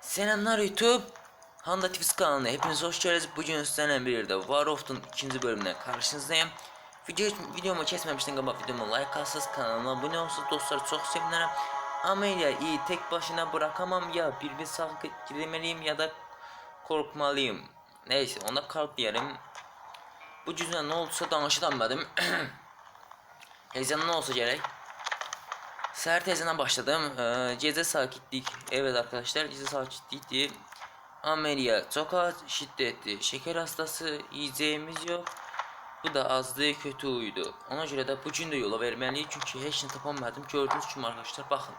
Selamlar YouTube. Handa TV kanalına hepiniz hoş geldiniz. Bugün sizlerle birlikte War of'un ikinci bölümüne karşınızdayım. Video, videomu kesmemiştim ama videomu like alsınız kanalıma abone olsanız dostlar çok sevinirim. Amelia iyi tek başına bırakamam ya bir bir sağ girmeliyim ya da korkmalıyım. Neyse ona kalp yerim. Bu cüzdan ne olursa danışılamadım. Heyecanlı olsa gerek. Seher tezine başladım. Ee, sakitlik. Evet arkadaşlar gece sakitlikti. Ameliyat çok az şiddetli. Şeker hastası yiyeceğimiz yok. Bu da azlığı kötü uydu. Ona göre de bu gün yola vermeliyim çünkü heç nə tapamadım. Gördüğünüz kimi arkadaşlar bakın.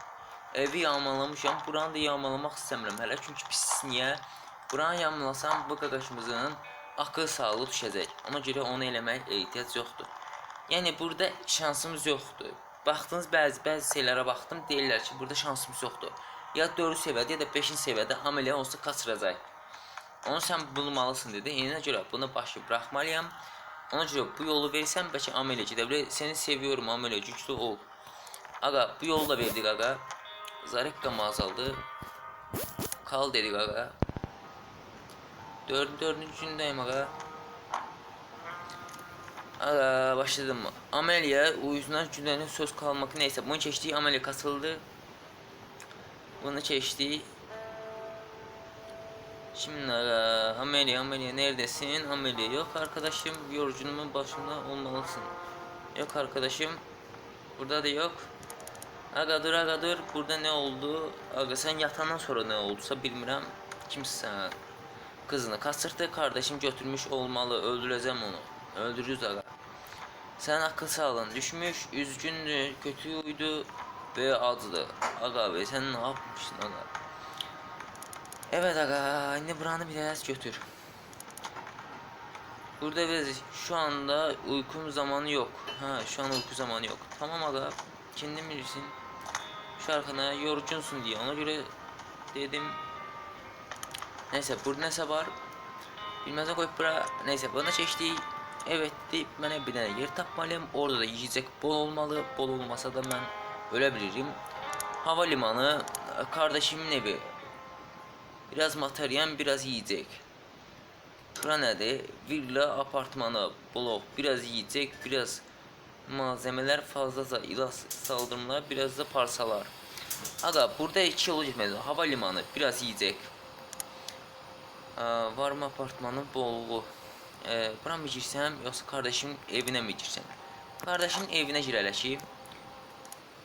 Evi yağmalamışam. Buranı da yağmalamaq istəmirəm hələ çünki pis niyə? Buranı yağmalasam bu qaqaşımızın akıl sağlığı düşəcək. Ona görə onu eləmək ehtiyac yoxdur. Yəni burada şansımız yoxdur. Baxdınız bəzi bəzi şeylərə baxdım, deyirlər ki, burada şansımız yoxdur. Ya 4 səviyyədə ya da 5-ci səviyyədə ameliyat olsa qaçıracaq. Onu sən bulmalısan dedi. Yenə görə bunu başı buraxmalıyam. Ona görə bu yolu versəm bəlkə ameliyat gedə bilər. Səni seviyorum ameliyat, güclü ol. Ağa, bu yolu da verdik ağa. Zarikka azaldı. Kal dedik ağa. Dördüncü, dördüncü gündəyim ağa. Aa, başladım. Amelia uyuzundan cümlenin söz kalmak neyse bunu çeştiği Amelia katıldı. Bunu çeşti. Şimdi aa, Amelia Amelia neredesin? Amelia yok arkadaşım yorucunumun başında olmalısın. Yok arkadaşım. Burada da yok. Aga dur aga dur burada ne oldu? Aga sen yatandan sonra ne olduysa bilmirəm. Kimsən? Kızını kaçırdı kardeşim götürmüş olmalı öldüreceğim onu. Öldürürüz aga. Sen akıl sağlığın düşmüş, üzgündü, kötü uydu ve acıdı. Aga be sen ne yapmışsın aga? Evet aga, şimdi buranı biraz götür. Burada biz şu anda uykum zamanı yok. Ha şu an uyku zamanı yok. Tamam aga, kendin bilirsin. Şu arkana yorucunsun diye ona göre dedim. Neyse burada neyse var. Bilmezse koyup bura. Neyse bana çeşdi. Evet deyip bir tane yer tapmalıyım. Orada da yiyecek bol olmalı. Bol olmasa da ben ölebilirim. Havalimanı, kardeşimin evi. Biraz materyal, biraz yiyecek. Bura nedir? Villa, apartmanı, blok, biraz yiyecek, biraz malzemeler fazlaca ilah saldırımlar, biraz da parçalar. Aga burada iki yolu gitmedi. Havalimanı, biraz yiyecek. Aa, var mı bolluğu? Ee, bura mı girsem yoksa kardeşimin evine mi girsem? Kardeşimin evine girələşib.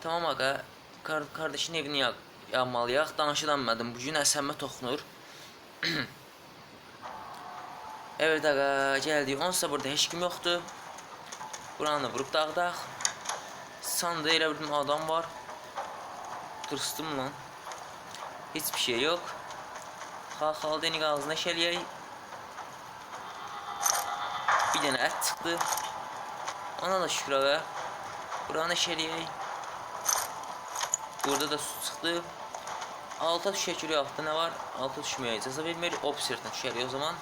Tamam aga, kar kardeşin evini ya yağmalıyaq. Danışılanmadım. Bu gün əsəmə toxunur. evet aga, gəldi. Onsa burada heç kim yoxdur. Buranı vurub dağdaq. Sandı elə bir adam var. Tırstım lan. Hiçbir şey yok. Xalxal denik ağzına şəliyək. Bir dənə ət çıxdı. Ona da şükür ağa. Buranı şəliyək. Burada da su çıxdı. Alta düşək görək altda nə var? Alta düşməyə icazə vermir. Observdən düşərik o zaman.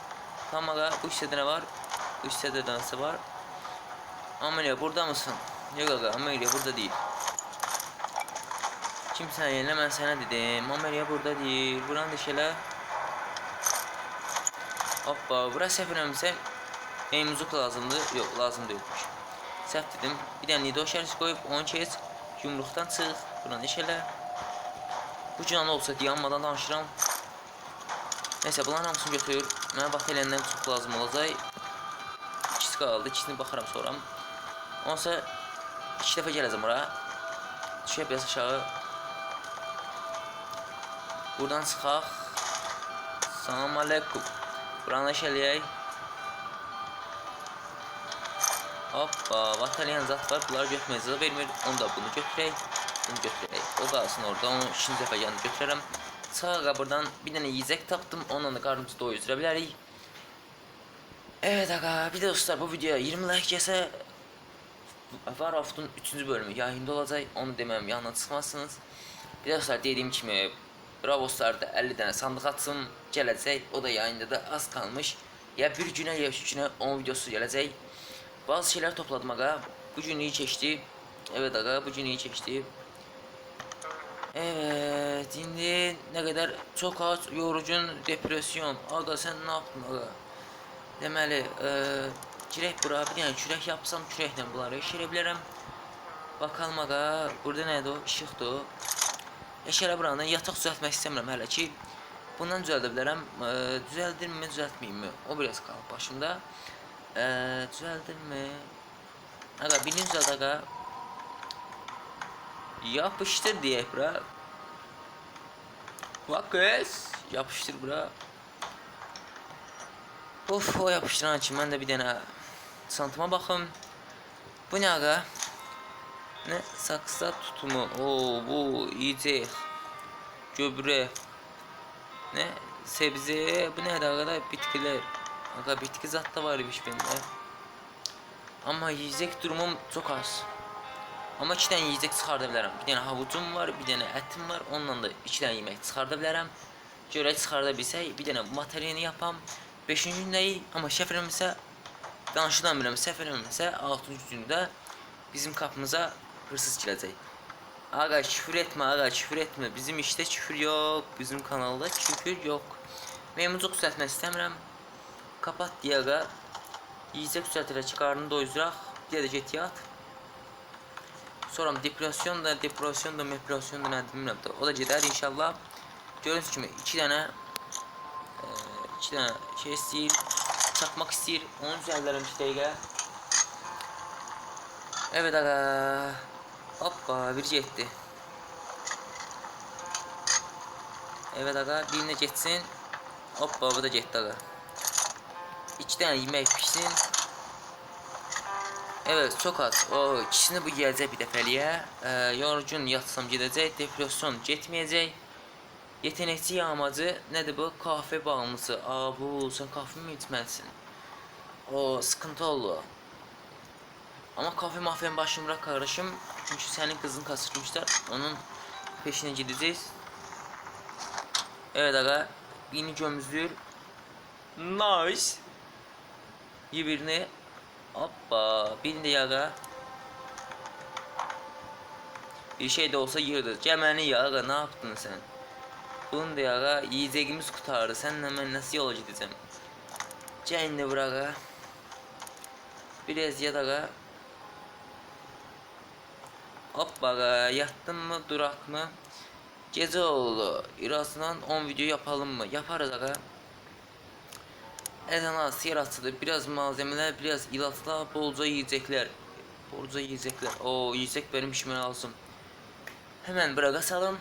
Tamam ağa, bu hissədə nə var? Bu hissədə dansı var. Amelia burada mısın? Yok ağa, Amelia burada değil. Kimsən yerine mən sənə dedim. Amelia burada değil. Buranı da şələ. Hoppa, bura səhv eləmirəmsə Meymuzuq lazımdı. Yox, lazım deyilmiş. Səhv dedim. Bir dənə nido şərisi qoyub onu keç. Yumruqdan çıx. Bura neş elə. Bu canlı olsa dayanmadan danışıram. Nəysə, bunların hamısını götür. Mənə vaxt eləndən çox lazım olacaq. İkisi qaldı. İkisini baxaram sonra. Onsa iki dəfə gələcəm ora. Düşək biraz aşağı. Buradan çıxaq. Salam aleykum. Buranı şəliyək. Hoppa, batalyan zat var. Bunları götürməyəcək vermir. Onu da bunu götürək. Bunu götürək. O qalsın orada. Onu ikinci dəfə gəlini götürərəm. Sağa buradan bir dənə yiyecək tapdım. Onunla da qarnımızı doyuzura bilərik. Evet aga, bir de dostlar bu videoya 20 like gəlsə Warcraft'un 3-cü bölümü yayında olacaq. Onu deməm yanına çıxmazsınız. Bir de dostlar dediyim kimi Bravoslarda 50 dənə sandıq açsın gələcək. O da yayında da az kalmış. Ya bir günə ya üç günə 10 videosu gələcək. Bazı şeyler topladım aga. Gün iyi keçdi. Evet aga gün iyi keçdi. Evet, indi ne kadar çok az yorucun depresyon. Aga sen ne yaptın aga? Deməli, e, kürək bura bir dənə kürək yapsam kürəklə bunları bilərəm. Bakalım aga, burada nədir o? İşıqdır o. Eşərə buranı yataq düzəltmək istəmirəm hələ ki. Bundan düzəldə bilərəm. E, düzəldirmi, düzəltməyimmi? O biraz qalıb başımda. E, düzəldirmi? Aga, birini düzəld aga. Yapıştır diye bura. Bak kız. Yapıştır bura. Of o yapıştıran için ben de bir tane santıma bakım. Bu ne aga? Ne? Saksa tutumu. Oo bu iyice. Göbre. Ne? Sebze. Bu ne aga? Bitkiler. Aga bitki zat da varmış bende. Ama yiyecek durumum çok az. Amma 2 dənə yeyəcək çıxarda. Bir dənə havucum var, bir dənə ətim var. Onunla da 2 dənə yemək çıxarda bilərəm. Görək bir dənə materialını yapam. 5-ci gündəyik, amma səhv eləmirəmsə danışılan bilirəm, səhv eləmirəmsə 6-cı gündə bizim qapımıza hırsız gələcək. Ağa küfür etmə, ağa küfür etmə. Bizim işdə küfür yox, bizim kanalda küfür yox. Meymuncuk düzəltmək istəmirəm. Kapat deyə ağa. Yiyəcək düzəltərək qarnını doyuraq. Bir də get yat. Sonra depresyon da, depresyon da, depresyon da nə bilmirəm. O da gedər inşallah. Gördüyünüz kimi 2 dənə 2 dənə şey istəyir, çakmaq istəyir. Onu düzəldərəm 2 dəqiqə. Evet aga. Hoppa bir getdi. Evet aga birinə getsin. Hoppa bu da getdi aga. 2 dənə yemək pişsin. Evet çok az. O ikisini bu yiyəcək bir dəfəliyə. Ee, yorgun yatsam gedəcək, depresyon getməyəcək. Yetenekçi yağmacı nədir bu? Kahve bağımlısı. Aa bu sen kahve mi içməlisin? O sıkıntı oldu. Ama kahve mafyanın başını bırak kardeşim. Çünkü senin kızını kaçırmışlar. Onun peşine gideceğiz. Evet aga. Birini gömüzdür. Nice. Yi birini. Hoppa. Birini de yaga. Bir şey de olsa yırdır. Cemeni yaga ne yaptın sen? Bunu da yaga yiyeceğimiz kurtardı. Seninle ben nasıl yola gideceğim? Ceyni bıraga. Biraz yadaga. Hoppa aga. Yattın mı durak mı? Gece oldu. Birazdan 10 video yapalım mı? Yaparız aga. Ezan az yer açıldı. Biraz malzemeler, biraz ilaçlar, bolca yiyecekler. Bolca yiyecekler. O yiyecek benim işime lazım. Hemen bıraga salın.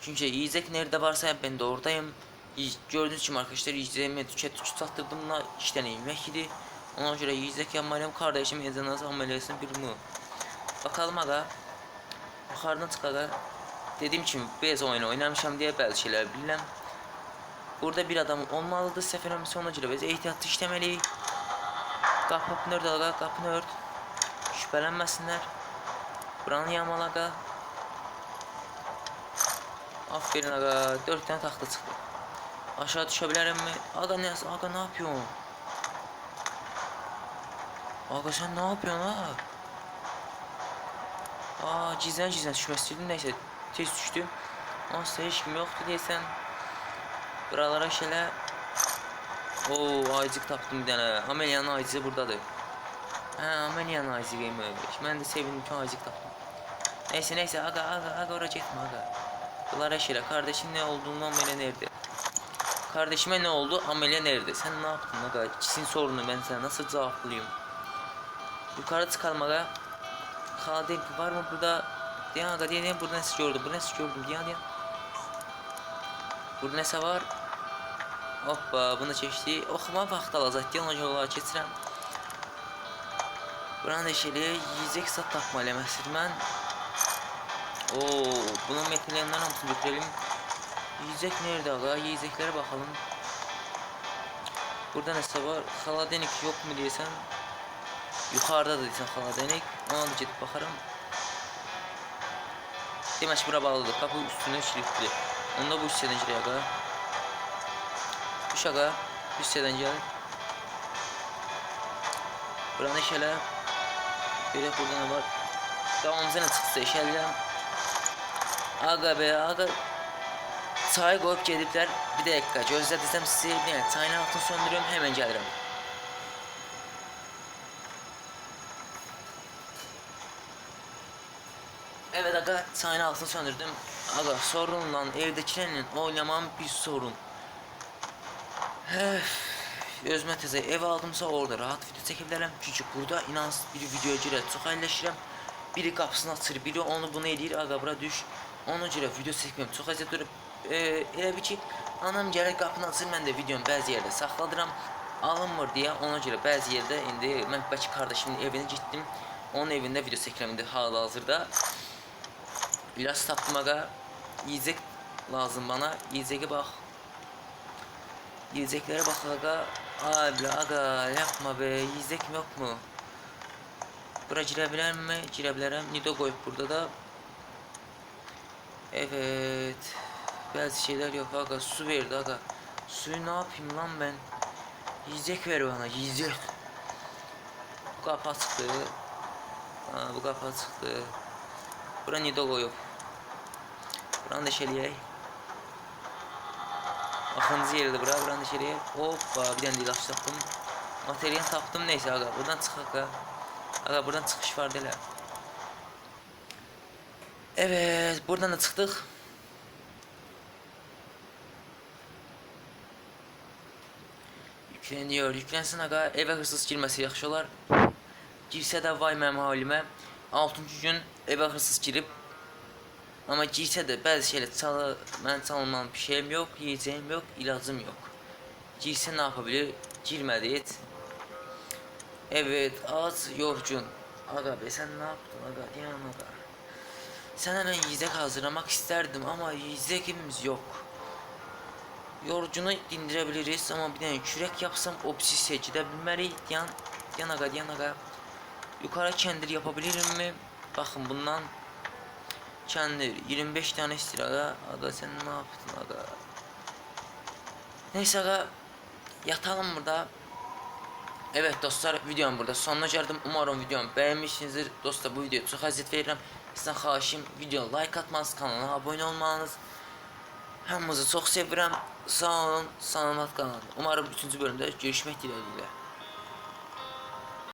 Çünkü yiyecek nerede varsa ben de oradayım. Gördüğünüz gibi arkadaşlar yiyeceğimi tüket tüket sattırdım da işte yemek yedi. Ona göre yiyecek yapmalıyım. Kardeşim ezan az ameliyasını bir mu? Bakalım aga. Yukarıdan çık aga. Dediğim gibi bez oyunu oynamışam diye belki şeyler bilmem. Burada bir adam olmalıdır. Seferin göre biz ehtiyatlı işlemeliyiz. Kapı nerede aga? Kapını ört. Şüphelenmesinler. Buranı yağmal aga. Aferin aga. Dört tane taxta çıktı. Aşağı düşebilirim mi? Aga ne, aga ne yapıyorsun? Aga sen ne yapıyorsun ha? Aa cizden cizden düşmek istedim neyse tez düştüm. Aslında hiç kim yoktu diye sen Buralara şöyle Oo aycık tapdım bir tane. Ameliyanın aycığı buradadır. Ha Ameliyanın aycığıymış. Ben de sevindim ki aycık tapdım. Neyse neyse aga aga aga oraya gitme aga. Bunlara şöyle kardeşin ne olduğundan beri nerede? Kardeşime ne oldu? Amelya nerede? Sen ne yaptın aga? İkisinin sorunu ben sana nasıl cevaplayayım? Yukarı çıkalım aga. Kadir var mı burada? Diyan aga diye diye burada nasıl gördüm? Burada nasıl gördüm? Diyan diyan. Burada nəsə var? Hoppa, bunu keçdik. Oxuma vaxt alacaq ona görə keçirəm. Buranı şeylə yeyəcək zat tapmalıyam əsl mən. Oo, bunun metinlerinden hamısını götürelim. Yiyecek nerede aga? Yiyeceklere bakalım. Burada nəsə var? Xaladenik yok mu deyəsən? Yuxarıda da deyəsən xaladenik. Ona da gedib baxarım. Demək ki, bura bağlıdır. Kapı üstünə kilitli. Onda bu hisseden gir aga. Hisseden gel. Buranı şöyle. Böyle burada ne var? Devamımıza ne çıksa işeleceğim. Aga be aga. Çayı koyup gediblər. Bir dakika gözlədirsəm sizi. Yəni çayın altını söndürüyorum hemen gəlirəm. Evet aga çayın altını söndürdüm. Aga sorunla evdekilerle oynamam bir sorun. Öf, özümə təzə ev aldımsa orada rahat video çəkə bilərəm. Burada inans bir videoya görə çox əyləşirəm. Biri qapısını açır, biri onu bunu eləyir, ağa bura düş. Ona görə video çəkməyim çox əziyyət durub. E, elə bir ki, anam gəlir qapını açır, mən də videonu bəzi yerdə saxladıram. Alınmır deyə ona görə bəzi yerdə indi mən bəlkə qardaşımın evinə getdim. Onun evində video çəkirəm indi hal-hazırda. Biraz tapdım aga. Yiyecek lazım bana. Yiyeceğe bak. Yiyeceklere bak aga. Abi aga yapma be. Yiyecek yok mu? Bura girebilir mi? Girebilirim. Nido koyup burada da. Evet. Bazı şeyler yok aga. Su verdi aga. Suyu ne yapayım lan ben? Yiyecek ver bana. Yiyecek. Bu kapı açıktı. Ha, bu kapı açıktı. Bura nido koyup. Buranı da şeliyey. Axırıncı yerdə bura, buranı da şeliyey. Hoppa, bir dənə dilaç tapdım. Material tapdım, neyse aga. Buradan çıxaq aga. Aga buradan çıxış var delə. Evet, buradan da çıxdıq. Yükleniyor, yüklensin aga. Evə hırsız girməsi yaxşı olar. Girsə də vay mənim halimə. 6-cı gün evə hırsız girib Ama girsə də bəzi şeylər çalı, mən çalmayan bir şeyim yox, yiyəcəyim yox, ilacım yox. Girsə nə yapabilir? Girmədi heç. Evet, az yorcun. Aga be sen ne yaptın aga? Diyan aga. Sana ben yiyecek hazırlamak isterdim ama yiyeceğimiz yok. Yorucunu dindirebiliriz ama bir tane kürek yapsam obsisiye gidebilmeliyiz. Diyan, diyan aga, diyan aga. Yukarı kendir yapabilirim mi? Bakın bundan Kendir 25 tane istir aga. Aga sen ne yaptın aga? Neyse aga yatalım burada. Evet dostlar videom burada sonuna geldim. Umarım videomu beğenmişsinizdir. Dostlar bu videoya çok əziyyət verirəm. Sizdən xahişim video like atmanız, kanala abone olmanız. Hamınızı çok sevirəm. Sağ olun, salamat qalın. Umarım 3-cü bölümdə görüşmək diləğilə.